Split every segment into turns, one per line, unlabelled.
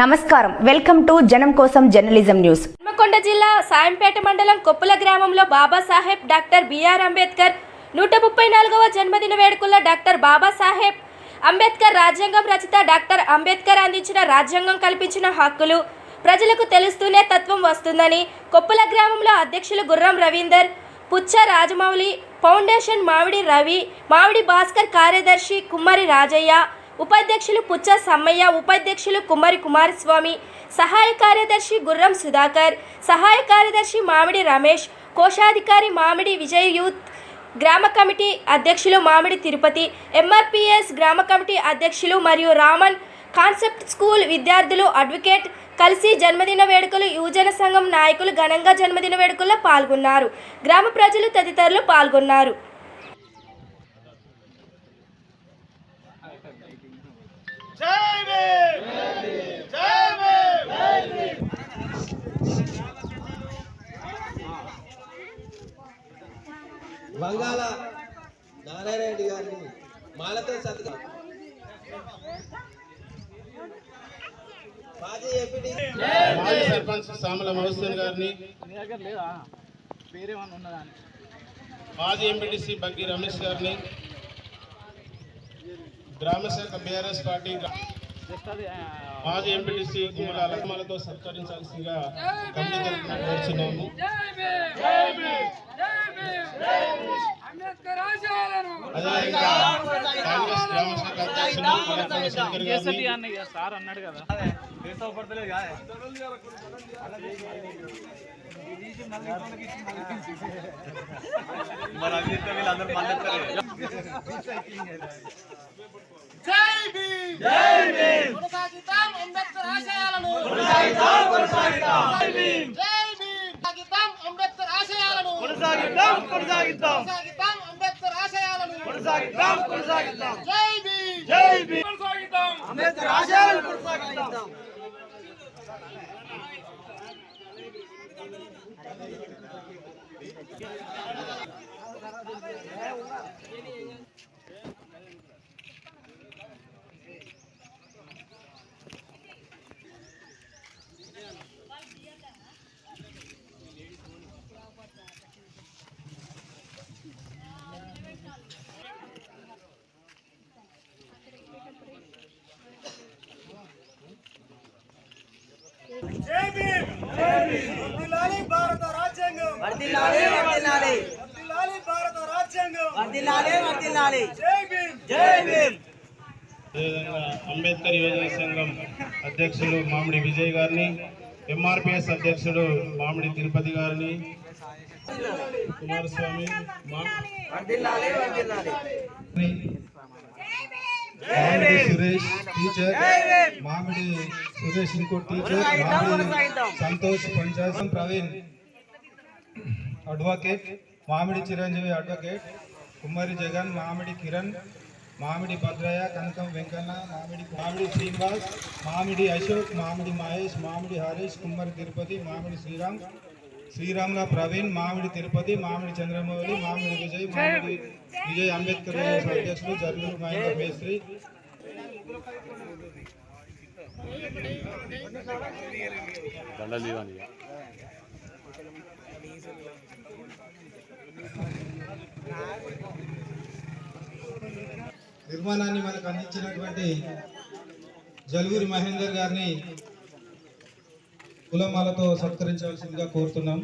నమస్కారం. Welcome to జనం కోసం జర్నలిజం న్యూస్.
హన్మకొండ జిల్లా సాయంపేట మండలం కొప్పుల గ్రామంలో బాబాసాహెబ్ డాక్టర్ బిఆర్ అంబేద్కర్ నూట ముప్పై నాలుగవ జన్మదిన వేడుకల్లో డాక్టర్ బాబాసాహెబ్ అంబేద్కర్ రాజ్యాంగం రచిత డాక్టర్ అంబేద్కర్ అందించిన రాజ్యాంగం కల్పించిన హక్కులు ప్రజలకు తెలుస్తూనే తత్వం వస్తుందని కొప్పుల గ్రామంలో అధ్యక్షులు గుర్రం రవీందర్ పుచ్చ రాజమౌళి ఫౌండేషన్ మామిడి రవి మామిడి భాస్కర్ కార్యదర్శి కుమ్మరి రాజయ్య ఉపాధ్యక్షులు పుచ్చ సమ్మయ్య ఉపాధ్యక్షులు కుమారి కుమారస్వామి సహాయ కార్యదర్శి గుర్రం సుధాకర్ సహాయ కార్యదర్శి మామిడి రమేష్ కోశాధికారి మామిడి విజయ్ యూత్ గ్రామ కమిటీ అధ్యక్షులు మామిడి తిరుపతి ఎంఆర్పిఎస్ గ్రామ కమిటీ అధ్యక్షులు మరియు రామన్ కాన్సెప్ట్ స్కూల్ విద్యార్థులు అడ్వకేట్ కలిసి జన్మదిన వేడుకలు యువజన సంఘం నాయకులు ఘనంగా జన్మదిన వేడుకల్లో పాల్గొన్నారు. గ్రామ ప్రజలు తదితరులు పాల్గొన్నారు
జై భీమ్ జై భీమ్
బంగాళ నారాయణ రెడ్డి గారిని మాలతో మాజీ
సర్పంచ్ సామల మహుసేన్ గారిని మాజీ ఎంపీటీసీ బగ్గి రమేష్ గారిని గ్రామ శాఖ బీఆర్ఎస్ పార్టీ మాజీ ఎంపీటీసీ గుమ్మల లక్ష్మాలతో సత్కరించాల్సిందిగా కమిటీ తరఫున కోరుచున్నాము అదేవిధంగా కాంగ్రెస్ గ్రామ శాఖ అధ్యక్షులు కొనకొండ శంకర్ గారిని
సార్ అన్నాడు కదా మరి అవి చెప్తే వీళ్ళందరూ మళ్ళీ
కొనసాగిద్దాం అంబేద్కర్ ఆశయాలను కొనసాగిద్దాం అంబేద్కర్ ఆశయాలను
కొనసాగిద్దాం కొనసాగిద్దాం
కొనసాగిద్దాం అంబేద్కర్ ఆశయాలను
కొనసాగిద్దాం కొనసాగిద్దాం
జై భీమ్
జై భీమ్ కొనసాగిద్దాం అంబేద్కర్ ఆశయాలను కొనసాగిద్దాం
భారత రాజ్యాంగం
వర్దిల్లాలి వర్దిల్లాలి
వర్ధిల్లాలి భారత రాజ్యాంగం
వర్దిల్లాలి వర్దిల్లాలి
జై భీమ్.
జై భీమ్.
అదేవిధంగా అంబేద్కర్ యువజన సంఘం అధ్యక్షులు మామిడి విజయ్ గారిని ఎంఆర్పిఎస్ అధ్యక్షుడు మామిడి తిరుపతి గారిని కుమారస్వామి
సురేష్ టీచర్ మామిడి సురేష్ ఇంకో teacher Santosh panchayat Praveen advocate Mamidi Chiranjeevi advocate కుమ్మరి జగన్ మామిడి కిరణ్ మామిడి భద్రయ్య కనకం వెంకన్న మామిడి మామిడి శ్రీనివాస్ మామిడి అశోక్ మామిడి మహేష్ మామిడి హరీష్ కుమ్మరి తిరుపతి మామిడి శ్రీరామ్ శ్రీరామ్గా ప్రవీణ్ మామిడి తిరుపతి మామిడి చంద్రమౌళి మామిడి విజయ్ మామిడి విజయ్ అంబేద్కర్ అధ్యక్షులు జరుగురు మహేంద్ర మేస్త్రి. నిర్మాణాన్ని మనకు అందించినటువంటి జలుగురి మహేందర్ గారిని కులమాలతో సత్కరించవలసిందిగా కోరుతున్నాం.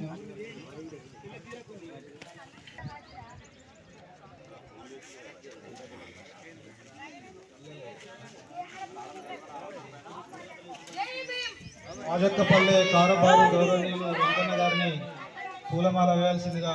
రాజక్కపల్లె కారబారు గౌరవనీయులు వెంకన్న గారిని పూలమాల వేయాల్సిందిగా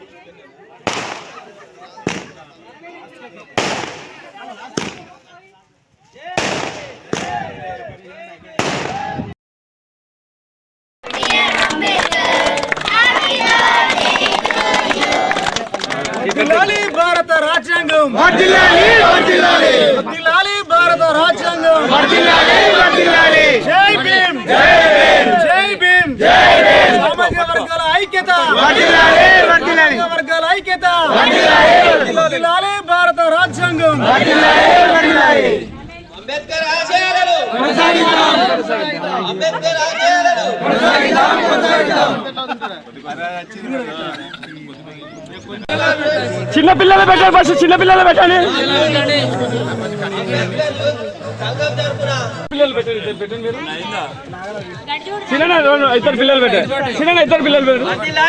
మాజీ శివశంకర్ గారు. అంబ- జై భీమ్
వర్ధిల్లాలి భారత రాజ్యాంగం. వర్ధిల్లాలి వర్ధిల్లాలి వర్ధిల్లాలి భారత రాజ్యాంగం. వర్ధిల్లాలి వర్ధిల్లాలి జై భీమ్. జై భీమ్. జై భీమ్. జై భీమ్. సామాజిక వర్గాల ఐక్యత. వర్ధిల్లాలి భారత రాజ్యాంగం.
అంబేద్కర్ ఆశయాలను అంబేద్కర్ ఆశయాలను
చిన్న పిల్లలు పెట్టండి ఫస్ట్ చిన్న పిల్లలు పెట్టండి.
సంఘం తరపున
చిన్న ఇద్దరు పిల్లలు పెట్టండి చిన్న ఇద్దరు పిల్లలు పెట్టండి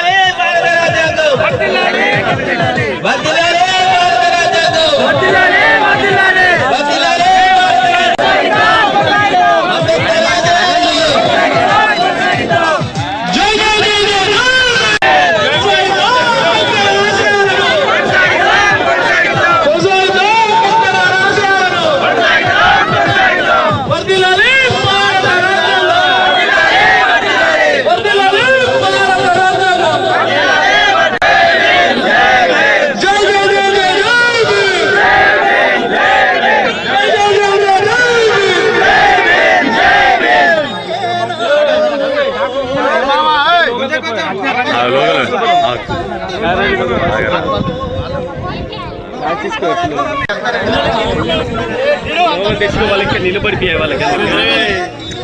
తెచ్చుకో వాళ్ళకి. నిలబడిపోయాయి వాళ్ళకి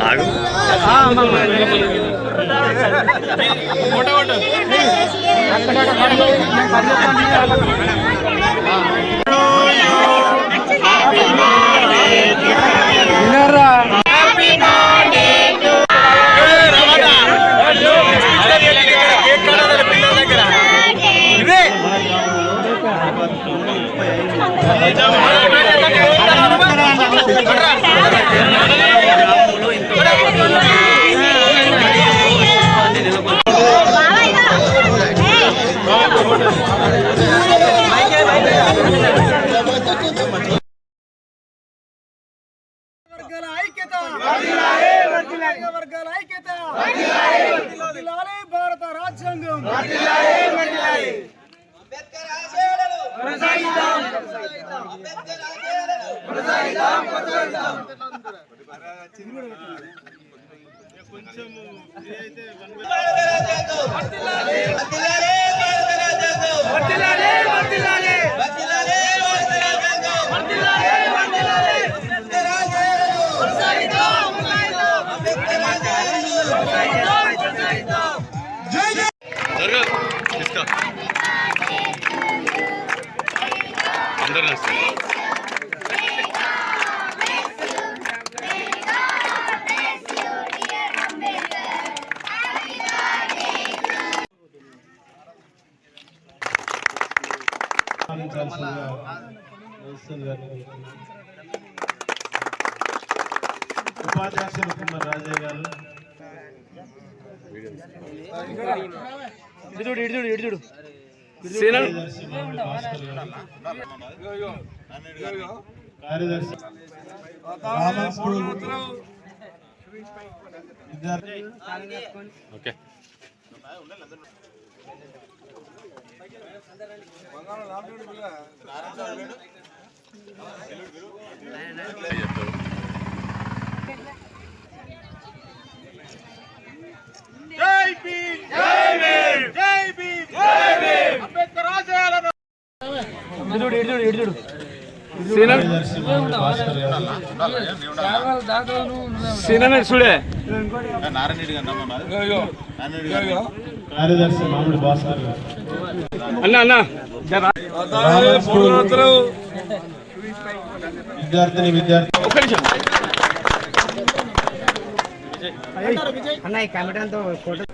ఆగు
అంబేద్కర్ ఆశయాలను కొనసాగిద్దాం అంబేద్కర్ ఆశయాలను కొనసాగిద్దాం కొనసాగిద్దాం భారత రాజ్యాంగం వర్ధిల్లాలి భారత రాజ్యాంగం
ఆహ్వానించాల్సిందిగా వస్తుంది ఉపాధ్యక్షులు కుమార్ రాజయ్య గారు
ఇటు చూడు ఇటు చూడు ఇటు చూడు
కార్యదర్శి మామిడి భాస్కర్ గారు కార్యదర్శి రామన్పూర్ విద్యార్థి
జై భీమ్ జై భీమ్ జై భీమ్ జై భీమ్ అంబేద్కర్ ఆశయాలను
ఇటు చూడు. సీననే చూడే. అన్న అన్న.
విద్యార్థిని విద్యార్థి
ఒక్క నిమిషం
అన్న ఈ కమిటీ అంతా ఫోటో